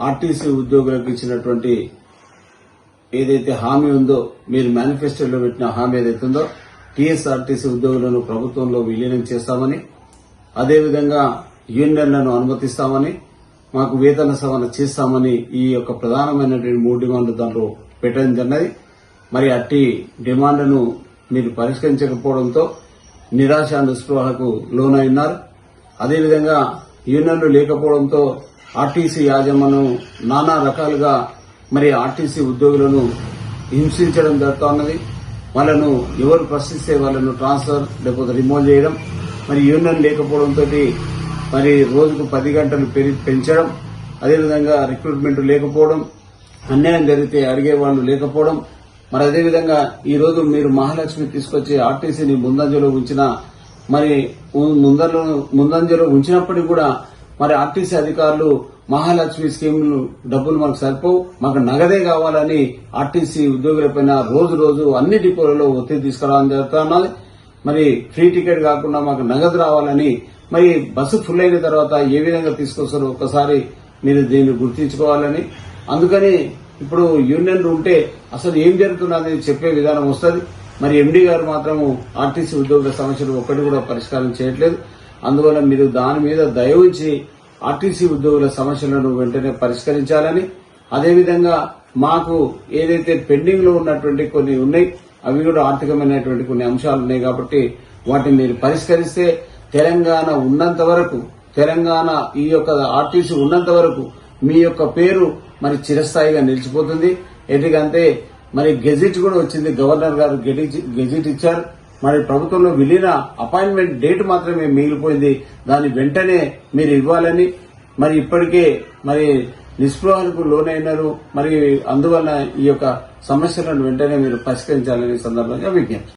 RTC ఉద్యోగులకు ఇచ్చినటువంటి ఏదైతే హామీ ఉందో మీరు మేనిఫెస్టోలో పెట్టిన హామీ ఏదైతే ఉందో టీఎస్ఆర్టీసీ ఉద్యోగులను ప్రభుత్వంలో విలీనం చేస్తామని అదేవిధంగా యూనియన్లను అనుమతిస్తామని మాకు వేతన సవరణ చేస్తామని ఈ యొక్క ప్రధానమైనటువంటి మూడు డిమాండ్లు దాంట్లో పెట్టడం జరిగినది. మరి అట్టి డిమాండ్లను మీరు పరిష్కరించకపోవడంతో నిరాశ నిస్పృహకు లోనైనారు అదేవిధంగా యూనియన్లు లేకపోవడంతో ఆర్టీసీ యాజమాన్యం నానా రకాలుగా మరి ఆర్టీసీ ఉద్యోగులను హింసించడం జరుగుతున్నది. వాళ్ళను ఎవరు ప్రశ్నిస్తే వాళ్ళను ట్రాన్స్ఫర్ లేకపోతే రిమూవ్ చేయడం మరి యూనియన్ లేకపోవడంతో మరి రోజుకు పది గంటలు పెంచడం అదేవిధంగా రిక్రూట్మెంట్ లేకపోవడం అన్యాయం జరిగితే అడిగే వాళ్ళు లేకపోవడం మరి అదేవిధంగా ఈ రోజు మీరు మహాలక్ష్మి తీసుకొచ్చి ఆర్టీసీని ముందంజలో ఉంచిన మరి ముందంజలో ఉంచినప్పటికీ కూడా మరి ఆర్టీసీ అధికారులు మహాలక్ష్మి స్కీమ్ డబ్బులు మనకు సరిపోవు మాకు నగదే కావాలని ఆర్టీసీ ఉద్యోగులపైన రోజు రోజు అన్ని డిపోలలో ఒత్తిడి తీసుకురావడం జరుగుతున్నది మరి ఫ్రీ టికెట్ కాకుండా మాకు నగదు రావాలని మరి బస్సు ఫుల్ అయిన తర్వాత ఏ విధంగా తీసుకొస్తారో ఒక్కసారి మీరు దీన్ని గుర్తించుకోవాలని. అందుకని ఇప్పుడు యూనియన్ ఉంటే అసలు ఏం జరుగుతున్నది చెప్పే విధానం వస్తుంది. మరి ఎండీ గారు మాత్రము ఆర్టీసీ ఉద్యోగుల సమస్యలు ఒక్కటి కూడా పరిష్కారం చేయట్లేదు. అందువల్ల మీరు దాని మీద దయవుంచి ఆర్టీసీ ఉద్యోగుల సమస్యలను వెంటనే పరిష్కరించాలని అదేవిధంగా మాకు ఏదైతే పెండింగ్లో ఉన్నటువంటి కొన్ని ఉన్నాయి అవి కూడా ఆర్థికమైనటువంటి కొన్ని అంశాలు ఉన్నాయి కాబట్టి వాటిని మీరు పరిష్కరిస్తే తెలంగాణ ఉన్నంత వరకు తెలంగాణ ఈ యొక్క ఆర్టీసీ ఉన్నంత వరకు మీ యొక్క పేరు మరి చిరస్థాయిగా నిలిచిపోతుంది. ఎందుకంటే మరి గెజిట్ కూడా వచ్చింది. గవర్నర్ గారు గెజిట్ ఇచ్చారు. మరి ప్రభుత్వంలో విలీన అపాయింట్మెంట్ డేట్ మాత్రమే మిగిలిపోయింది. దాన్ని వెంటనే మీరు ఇవ్వాలని మరి ఇప్పటికే మరి నిస్పృహలకు లోనైనారు. మరి అందువల్ల ఈ యొక్క సమస్యలను వెంటనే మీరు పరిష్కరించాలని సందర్భంగా విజ్ఞప్తి